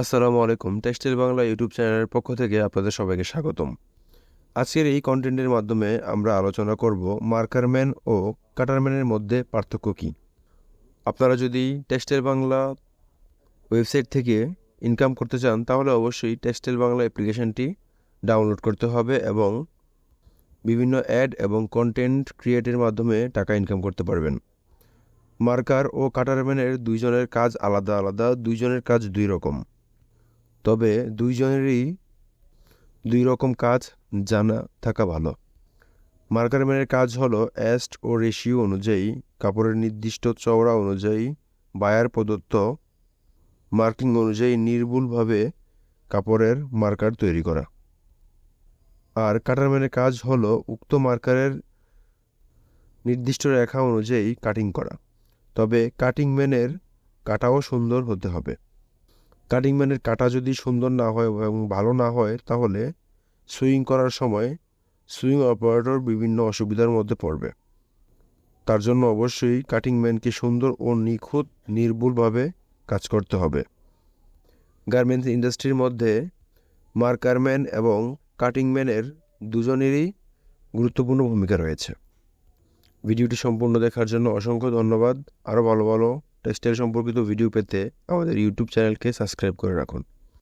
আসসালামু আলাইকুম, textile Bangla YouTube চ্যানেলের পক্ষ থেকে আপনাদের সবাইকে স্বাগতম। আজকের এই কন্টেন্টের মাধ্যমে আমরা আলোচনা করব মার্কারম্যান ও কাটারম্যানের মধ্যে পার্থক্য কী। আপনারা যদি টেক্সটাইল বাংলা ওয়েবসাইট থেকে ইনকাম করতে চান, তাহলে অবশ্যই টেক্সটাইল বাংলা অ্যাপ্লিকেশনটি ডাউনলোড করতে হবে এবং বিভিন্ন অ্যাড এবং কন্টেন্ট ক্রিয়েটের মাধ্যমে টাকা ইনকাম করতে পারবেন। মার্কার ও কাটারম্যানের দুইজনের কাজ আলাদা আলাদা, দুইজনের কাজ দুই রকম। তবে দুইজনেরই দুই রকম কাজ জানা থাকা ভালো। মার্কারম্যানের কাজ হলো অ্যাস্ট ও রেশিও অনুযায়ী, কাপড়ের নির্দিষ্ট চওড়া অনুযায়ী বায়ার প্রদত্ত মার্কিং অনুযায়ী নির্ভুলভাবে কাপড়ের মার্কার তৈরি করা। আর কাটারম্যানের কাজ হলো উক্ত মার্কারের নির্দিষ্ট রেখা অনুযায়ী কাটিং করা। তবে কাটিং ম্যানের কাটাও সুন্দর হতে হবে। কাটিং ম্যানের কাটা যদি সুন্দর না হয় এবং ভালো না হয়, তাহলে সুইং করার সময় সুইং অপারেটর বিভিন্ন অসুবিধার মধ্যে পড়বে। তার জন্য অবশ্যই কাটিং ম্যানকে সুন্দর ও নিখুঁত, নির্ভুলভাবে কাজ করতে হবে। গার্মেন্টস ইন্ডাস্ট্রির মধ্যে মার্কারম্যান এবং কাটিং ম্যানের দুজনেরই গুরুত্বপূর্ণ ভূমিকা রয়েছে। ভিডিওটি সম্পূর্ণ দেখার জন্য অসংখ্য ধন্যবাদ। আরও ভালো ভালো টেক্সটাইল সম্পর্কিত ভিডিও পেতে আমাদের ইউটিউব চ্যানেলকে সাবস্ক্রাইব করে রাখুন।